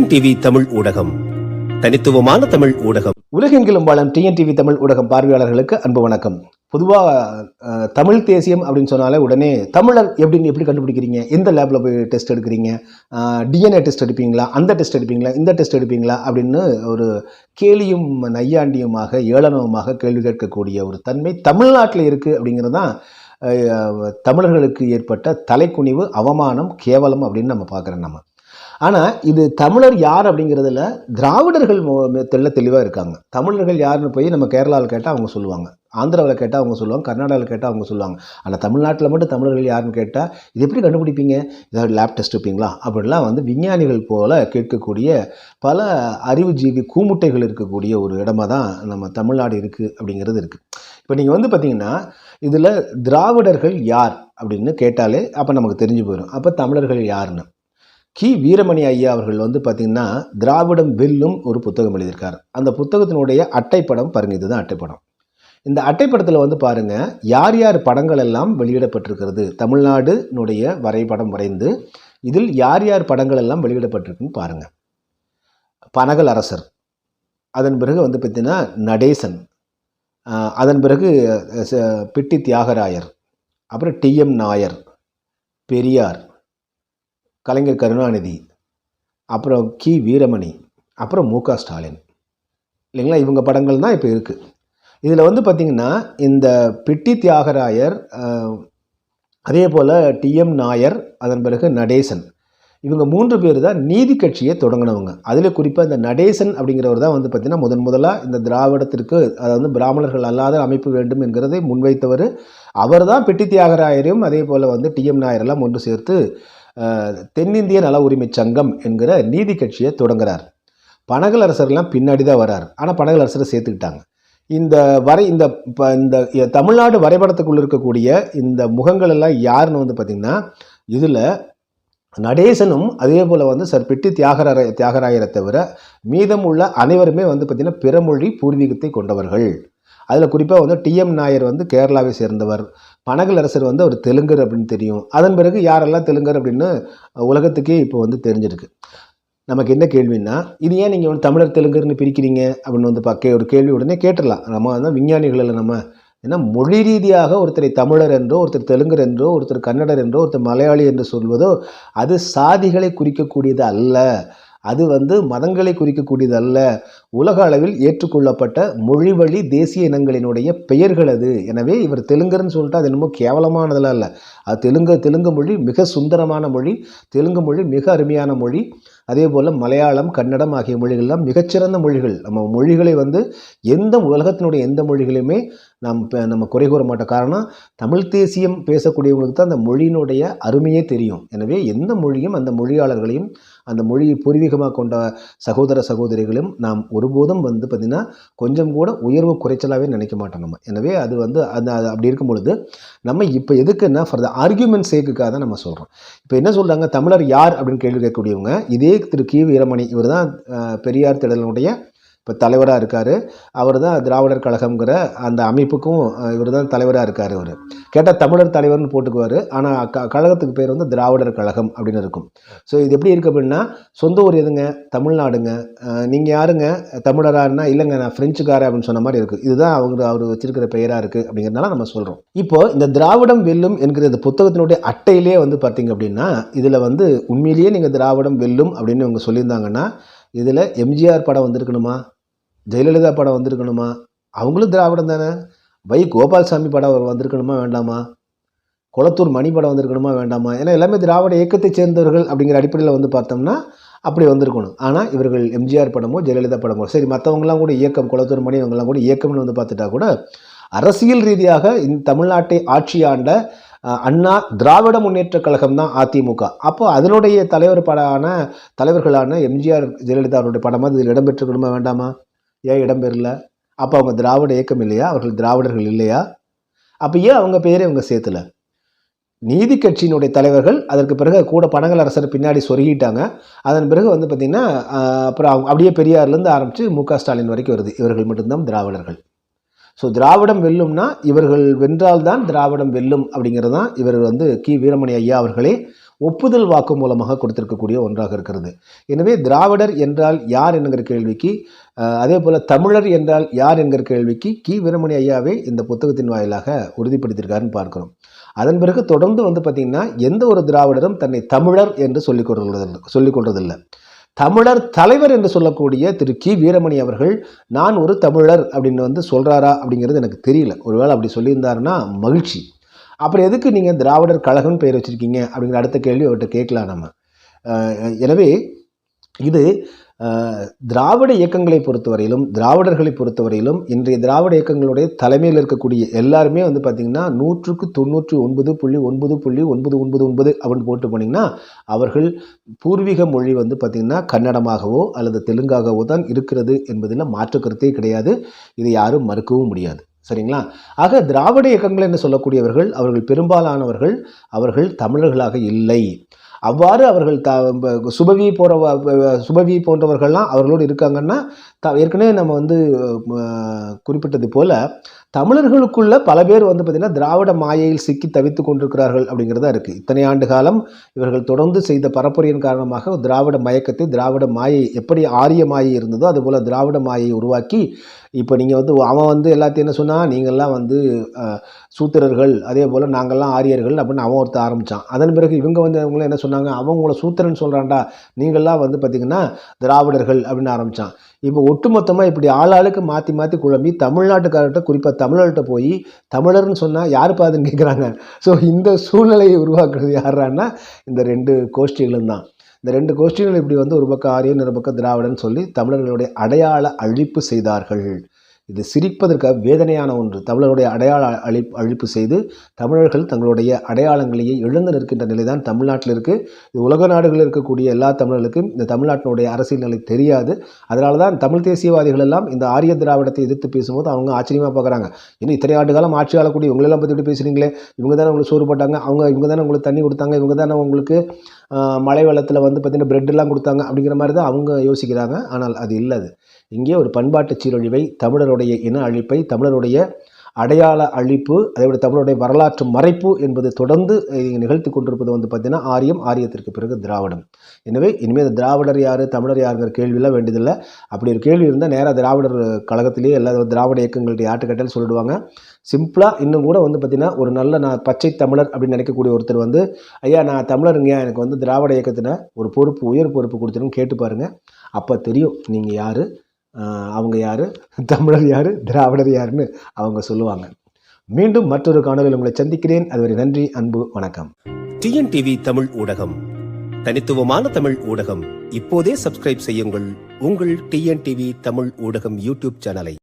TNTV Tamil ஊடகம். தனித்துவமான தமிழ் ஊடகம். உலகெங்கிலும் வாழும் டிஎன்டிவி தமிழ் ஊடகம் பார்வையாளர்களுக்கு அன்பு வணக்கம். பொதுவாக தமிழ் தேசியம் அப்படின்னு சொன்னாலே உடனே தமிழர் எப்படின்னு எப்படி கண்டுபிடிக்கிறீங்க? எந்த லேபில் போய் டெஸ்ட் எடுக்கிறீங்க? டிஎன்ஏ டெஸ்ட் எடுப்பீங்களா? அந்த டெஸ்ட் எடுப்பீங்களா? இந்த டெஸ்ட் எடுப்பீங்களா? அப்படின்னு ஒரு கேலியும் நையாண்டியுமாக ஏளனவுமாக கேள்வி கேட்கக்கூடிய ஒரு தன்மை தமிழ்நாட்டில் இருக்குது அப்படிங்கிறது தான் தமிழர்களுக்கு ஏற்பட்ட தலைக்குனிவு அவமானம் கேவலம் அப்படின்னு நம்ம பார்க்குறோம் நம்ம. ஆனால் இது தமிழர் யார் அப்படிங்கிறதுல திராவிடர்கள் மொ- தெள்ள தெளிவாக இருக்காங்க. தமிழர்கள் யாருன்னு போய் நம்ம கேரளாவில் கேட்டால் அவங்க சொல்லுவாங்க. ஆந்திராவில் கேட்டால் அவங்க சொல்லுவாங்க. கர்நாடகாவில் கேட்டால் அவங்க சொல்லுவாங்க. ஆனால் தமிழ்நாட்டில் மட்டும் தமிழர்கள் யாருன்னு கேட்டால் இது எப்படி கண்டுபிடிப்பீங்க? ஏதாவது லேப் டெஸ்ட் வைப்பீங்களா அப்படிலாம் வந்து விஞ்ஞானிகள் போல் கேட்கக்கூடிய பல அறிவுஜீவி கூமுட்டைகள் இருக்கக்கூடிய ஒரு இடமா தான் நம்ம தமிழ்நாடு இருக்குது அப்படிங்கிறது இருக்குது இப்போ நீங்கள் வந்து பார்த்தீங்கன்னா இதில் திராவிடர்கள் யார் அப்படின்னு கேட்டாலே அப்போ நமக்கு தெரிஞ்சு போயிடும் அப்போ தமிழர்கள் யாருன்னு? கி. வீரமணி ஐயா அவர்கள் வந்து பார்த்திங்கன்னா திராவிடம் வெல்லும் ஒரு புத்தகம் எழுதியிருக்கார். அந்த புத்தகத்தினுடைய அட்டைப்படம் பாருங்க இதுதான் அட்டைப்படம். இந்த அட்டைப்படத்தில் வந்து பாருங்கள் யார் யார் படங்கள் எல்லாம் வெளியிடப்பட்டிருக்கிறது தமிழ்நாடுனுடைய வரைபடம் வரைந்து இதில் யார் யார் படங்கள் எல்லாம் வெளியிடப்பட்டிருக்குன்னு பாருங்கள் பனகல் அரசர் அதன் பிறகு வந்து பார்த்திங்கன்னா நடேசன் அதன் பிறகு பிட்டி தியாகராயர் அப்புறம் டிஎம் நாயர் பெரியார் கலைஞர் கருணாநிதி அப்புறம் கி. வீரமணி அப்புறம் மு. க. ஸ்டாலின். இல்லைங்களா? இவங்க படங்கள் தான் இப்போ இருக்குது இதில் வந்து பார்த்திங்கன்னா இந்த பிட்டி தியாகராயர் அதே போல் டிஎம் நாயர் அதன் பிறகு நடேசன். இவங்க மூன்று பேர் தான் நீதி கட்சியை தொடங்கினவங்க. அதில் குறிப்பாக இந்த நடேசன் அப்படிங்கிறவர் தான் வந்து பார்த்திங்கன்னா முதன் முதலாக இந்த திராவிடத்திற்கு அதாவது பிராமணர்கள் அல்லாத அமைப்பு வேண்டும் என்கிறதை முன்வைத்தவர். அவர் தான் பிட்டி தியாகராயரையும் அதே போல் வந்து டிஎம் நாயரெல்லாம் ஒன்று சேர்த்து தென்னிந்திய நல உரிமை சங்கம் என்கிற நீதி கட்சியை தொடங்குறார். பனகல் அரசர்லாம் பின்னாடி தான் வரார். ஆனால் பனகல் அரசரை சேர்த்துக்கிட்டாங்க. இந்த வரை இந்த இப்போ இந்த தமிழ்நாடு வரைபடத்துக்குள்ள இருக்கக்கூடிய இந்த முகங்கள் எல்லாம் யாருன்னு வந்து பார்த்திங்கன்னா இதில் நடேசனும் அதே போல் வந்து சார் பெட்டி தியாகராய தியாகராயரை தவிர மீதம் உள்ள அனைவருமே வந்து பார்த்திங்கன்னா பிறமொழி பூர்வீகத்தை கொண்டவர்கள். அதில் குறிப்பாக வந்து டிஎம் நாயர் வந்து கேரளாவை சேர்ந்தவர். பனகல் அரசர் வந்து அவர் தெலுங்கர் அப்படின்னு தெரியும். அதன் பிறகு யாரெல்லாம் தெலுங்கர் அப்படின்னு உலகத்துக்கே இப்போ வந்து தெரிஞ்சிருக்கு. நமக்கு என்ன கேள்வின்னா இது ஏன் நீங்கள் வந்து தமிழர் தெலுங்கர்னு பிரிக்கிறீங்க? அப்படின்னு வந்து பார்க்க ஒரு கேள்வி உடனே கேட்டுடலாம். நம்ம வந்து விஞ்ஞானிகளில் நம்ம. ஏன்னா மொழி ரீதியாக ஒருத்தரை தமிழர் என்றோ ஒருத்தர் தெலுங்கர் என்றோ ஒருத்தர் கன்னடர் என்றோ ஒருத்தர் மலையாளி என்று சொல்வதோ அது சாதிகளை குறிக்கக்கூடியது அல்ல. அது வந்து மதங்களை குறிக்கக்கூடியதல்ல. உலக அளவில் ஏற்றுக்கொள்ளப்பட்ட மொழி வழி தேசிய இனங்களினுடைய பெயர்கள் அது. எனவே இவர் தெலுங்கர்னு சொல்லிட்டு அது என்னமோ கேவலமானதெல்லாம் இல்லை. அது தெலுங்கு தெலுங்கு மொழி மிக சுந்தரமான மொழி தெலுங்கு மொழி மிக அருமையான மொழி. அதே போல் மலையாளம் கன்னடம் ஆகிய மொழிகள்லாம் மிகச்சிறந்த மொழிகள். நம்ம மொழிகளை வந்து எந்த உலகத்தினுடைய எந்த மொழிகளையுமே நாம் நம்ம குறை கூற மாட்டோம். காரணம் தமிழ் தேசியம் பேசக்கூடியவங்களுக்கு தான் அந்த மொழியினுடைய அருமையே தெரியும். எனவே எந்த மொழியும் அந்த மொழியாளர்களையும் அந்த மொழியை பூர்வீகமாக கொண்ட சகோதர சகோதரிகளையும் நாம் ஒருபோதும் வந்து பார்த்திங்கன்னா கொஞ்சம் கூட உயர்வு குறைச்சலாகவே நினைக்க மாட்டோம் நம்ம. எனவே அது வந்து அந்த அது அப்படி இருக்கும் பொழுது நம்ம இப்போ எதுக்குன்னா ஃபார் த ஆர்கியூமெண்ட் சேக்குக்காக தான் நம்ம சொல்கிறோம் இப்போ என்ன சொல்கிறாங்க தமிழர் யார் அப்படின்னு கேள்வி கேட்கக்கூடியவங்க இதே திரு கி வீரமணி இவர் தான் பெரியார் திடலினுடைய இப்போ தலைவராக இருக்கார். அவர் தான் திராவிடர் கழகம்ங்கிற அந்த அமைப்புக்கும் இவர் தான் தலைவராக இருக்கார் அவர். கேட்டால் தமிழர் தலைவர்னு போட்டுக்குவார். ஆனால் க கழகத்துக்கு பேர் வந்து திராவிடர் கழகம் அப்படின்னு இருக்கும். ஸோ இது எப்படி இருக்குது அப்படின்னா சொந்த ஊர் எதுங்க? தமிழ்நாடுங்க. நீங்கள் யாருங்க? தமிழராருன்னா இல்லைங்க நான் ஃப்ரெஞ்சுக்காரன் அப்படின்னு சொன்ன மாதிரி இருக்குது இதுதான் அவங்க அவர் வச்சிருக்கிற பெயராக இருக்குது அப்படிங்கிறதுனால நம்ம சொல்கிறோம் இப்போ இந்த திராவிடம் வெல்லும் என்கிற இந்த புத்தகத்தினுடைய அட்டையிலே வந்து பார்த்தீங்க அப்படின்னா இதில் வந்து உண்மையிலேயே நீங்கள் திராவிடம் வெல்லும் அப்படின்னு இவங்க சொல்லியிருந்தாங்கன்னா இதில் எம்ஜிஆர் படம் வந்திருக்கணுமா? ஜெயலலிதா படம் வந்திருக்கணுமா? அவங்களும் திராவிடம் தானே? வை கோபால்சாமி படம் வந்திருக்கணுமா வேண்டாமா? குளத்தூர் மணி படம் வந்திருக்கணுமா வேண்டாமா? ஏன்னா எல்லாமே திராவிட இயக்கத்தைச் சேர்ந்தவர்கள் அப்படிங்கிற அடிப்படையில் வந்து பார்த்தோம்னா அப்படி வந்திருக்கணும். ஆனால் இவர்கள் எம்ஜிஆர் படமோ ஜெயலலிதா படமோ சரி மற்றவங்களாம் கூட இயக்கம் குளத்தூர் மணி இவங்கெல்லாம் கூட இயக்கம்னு வந்து பார்த்துட்டா கூட அரசியல் ரீதியாக இந்த தமிழ்நாட்டை ஆட்சியாண்ட ஆண்ட அண்ணா திராவிட முன்னேற்ற கழகம் தான் அதிமுக. அப்போ அதனுடைய தலைவர் படான தலைவர்களான எம்ஜிஆர் ஜெயலலிதா அவருடைய படமாக இதில் இடம்பெற்றிருக்கணுமா வேண்டாமா? ஏன் இடம்பெறல அப்போ அவங்க திராவிட இயக்கம் இல்லையா? அவர்கள் திராவிடர்கள் இல்லையா? அப்போ ஏன் அவங்க பேரை இவங்க சேர்த்துல? நீதி கட்சியினுடைய தலைவர்கள் அதற்கு பிறகு கூட பனகல் அரசர் பின்னாடி சொருகிட்டாங்க. அதன் பிறகு வந்து பார்த்திங்கன்னா அப்புறம் அப்படியே பெரியார்லேருந்து ஆரம்பித்து மு க ஸ்டாலின் வரைக்கும் வருது. இவர்கள் மட்டும்தான் திராவிடர்கள். ஸோ திராவிடம் வெல்லும்னா இவர்கள் வென்றால்தான் திராவிடம் வெல்லும் அப்படிங்கிறது தான் இவர் வந்து கி. வீரமணி ஐயா அவர்களே ஒப்புதல் வாக்கு மூலமாக கொடுத்திருக்கக்கூடிய ஒன்றாக இருக்கிறது. எனவே திராவிடர் என்றால் யார் என்கிற கேள்விக்கு அதே போல் தமிழர் என்றால் யார் என்கிற கேள்விக்கு கி. வீரமணி ஐயாவே இந்த புத்தகத்தின் வாயிலாக உறுதிப்படுத்தியிருக்காருன்னு பார்க்கிறோம். அதன் பிறகு தொடர்ந்து வந்து பார்த்திங்கன்னா எந்த ஒரு திராவிடரும் தன்னை தமிழர் என்று சொல்லிக்கொள்வதில்லை சொல்லிக்கொள்வதில்லை சொல்லிக் தமிழர் தலைவர் என்று சொல்லக்கூடிய திரு கி. வீரமணி அவர்கள் நான் ஒரு தமிழர் அப்படின்னு வந்து சொல்கிறாரா அப்படிங்கிறது எனக்கு தெரியல. ஒருவேளை அப்படி சொல்லியிருந்தாருன்னா மகிழ்ச்சி. அப்புறம் எதுக்கு நீங்கள் திராவிடர் கழகம்னு பெயர் வச்சுருக்கீங்க அப்படிங்கிற அடுத்த கேள்வி அவர்கிட்ட கேட்கலாம் நம்ம. எனவே இது திராவிட இயக்கங்களை பொறுத்தவரையிலும் திராவிடர்களை பொறுத்தவரையிலும் இன்றைய திராவிட இயக்கங்களுடைய தலைமையில் இருக்கக்கூடிய எல்லாருமே வந்து பார்த்திங்கன்னா நூற்றுக்கு தொண்ணூற்றி ஒன்பது புள்ளி ஒன்பது புள்ளி ஒன்பது ஒன்பது ஒன்பது அப்படின்னு போட்டு போனீங்கன்னா அவர்கள் பூர்வீக மொழி வந்து பார்த்திங்கன்னா கன்னடமாகவோ அல்லது தெலுங்காகவோ தான் இருக்கிறது என்பதில் மாற்று கருத்தே கிடையாது. இதை யாரும் மறுக்கவும் முடியாது. சரிங்களா? ஆக திராவிட இயக்கங்கள் என்று சொல்லக்கூடியவர்கள் அவர்கள் பெரும்பாலானவர்கள் அவர்கள் தமிழர்களாக இல்லை. அவ்வாறு அவர்கள் த சுபவி போகிற சுபவி போன்றவர்கள்லாம் அவர்களோடு இருக்காங்கன்னா த ஏற்கனவே நம்ம வந்து குறிப்பிட்டது போல் தமிழர்களுக்குள்ள பல பேர் வந்து பார்த்திங்கன்னா திராவிட மாயையில் சிக்கி தவித்து கொண்டிருக்கிறார்கள் அப்படிங்கிறதா இருக்குது இத்தனை ஆண்டு காலம் இவர்கள் தொடர்ந்து செய்த பரப்புரையின் காரணமாக திராவிட மயக்கத்தை திராவிட மாயை எப்படி ஆரிய மாயை இருந்ததோ அதுபோல் திராவிட மாயை உருவாக்கி இப்போ நீங்கள் வந்து அவன் வந்து எல்லாத்தையும் என்ன சொன்னால் நீங்கள்லாம் வந்து சூத்திரர்கள் அதே போல் நாங்கள்லாம் ஆரியர்கள் அப்படின்னு அவன் ஒருத்த ஆரம்பித்தான் அதன் பிறகு இவங்க வந்து அவங்களும் என்ன சொன்னாங்க? அவங்கள சூத்திரன் சொல்கிறான்டா நீங்கள்லாம் வந்து பார்த்திங்கன்னா திராவிடர்கள் அப்படின்னு ஆரம்பித்தான் இப்போ ஒட்டுமொத்தமாக இப்படி ஆளாளுக்கு மாற்றி மாற்றி குழம்பி தமிழ்நாட்டுக்காரர்கிட்ட குறிப்பாக தமிழர்கிட்ட போய் தமிழர்னு சொன்னால் யார் பாதுன்னு கேட்குறாங்க ஸோ இந்த சூழ்நிலையை உருவாக்குறது யாரான்னா இந்த ரெண்டு கோஷ்டிகளும் தான். இந்த ரெண்டு கோஷ்டிகள் இப்படி வந்து ஒரு பக்கம் ஆரியன் ஒரு பக்கம் திராவிடன் சொல்லி தமிழர்களுடைய அடையாள அழிப்பு செய்தார்கள். இது சிரிப்பதற்காக வேதனையான ஒன்று. தமிழருடைய அடையாள அழி அழிப்பு செய்து தமிழர்கள் தங்களுடைய அடையாளங்களையே இழந்து நிற்கின்ற நிலை தான் தமிழ்நாட்டில் இருக்குது இது உலக நாடுகளில் இருக்கக்கூடிய எல்லா தமிழர்களுக்கும் இந்த தமிழ்நாட்டினுடைய அரசியல் நிலை தெரியாது. அதனால தான் தமிழ் தேசியவாதிகள் எல்லாம் இந்த ஆரிய திராவிடத்தை எதிர்த்து பேசும்போது அவங்க ஆச்சரியமாக பார்க்குறாங்க இன்னும் இத்தனை ஆண்டு காலம் ஆட்சி ஆளக்கூடிய இவங்களெல்லாம் பற்றி பேசுகிறீங்களே இவங்க தானே உங்களுக்கு சோறு போட்டாங்க? அவங்க இவங்க தானே உங்களுக்கு தண்ணி கொடுத்தாங்க? இவங்க தானே உங்களுக்கு மழை வெள்ளத்தில் வந்து பார்த்திங்கன்னா பிரெட்டெல்லாம் எல்லாம் கொடுத்தாங்க? அப்படிங்கிற மாதிரி தான் அவங்க யோசிக்கிறாங்க. ஆனால் அது இல்லை அது. இங்கே ஒரு பண்பாட்டு சீரழிவை தமிழருடைய இன அழிப்பை தமிழருடைய அடையாள அழிப்பு அதேபோல தமிழருடைய வரலாற்று மறைப்பு என்பது தொடர்ந்து நிகழ்த்தி கொண்டிருப்பது வந்து பார்த்திங்கன்னா ஆரியம் ஆரியத்திற்கு பிறகு திராவிடம். எனவே இனிமேல் இந்த திராவிடர் யார் தமிழர் யாருங்கிற கேள்வியெல்லாம் வேண்டியதில்லை. அப்படி ஒரு கேள்வி இருந்தால் நேராக திராவிடர் கழகத்திலேயே எல்லா திராவிட இயக்கங்கள்ட்ட ஆட்டுக்கட்டல் சொல்லிடுவாங்க. சிம்பிளாக இன்னும் கூட வந்து பார்த்திங்கன்னா ஒரு நல்ல நான் பச்சை தமிழர் அப்படின்னு நினைக்கக்கூடிய ஒருத்தர் வந்து ஐயா நான் தமிழருங்க எனக்கு வந்து திராவிட இயக்கத்தில் ஒரு பொறுப்பு உயர் பொறுப்பு கொடுத்துருன்னு கேட்டு பாருங்கள் அப்போ தெரியும் நீங்கள் யார் அவங்க யார்? தமிழர் யார்? திராவிடர் யாருன்னு அவங்க சொல்லுவாங்க. மீண்டும் மற்றொரு காணொலியில் உங்களை சந்திக்கிறேன். அதுவரை நன்றி அன்பு வணக்கம். டிஎன்டிவி தமிழ் ஊடகம். தனித்துவமான தமிழ் ஊடகம். இப்போதே சப்ஸ்கிரைப் செய்யுங்கள். உங்கள் டிஎன்டிவி தமிழ் ஊடகம் யூடியூப் சேனலை.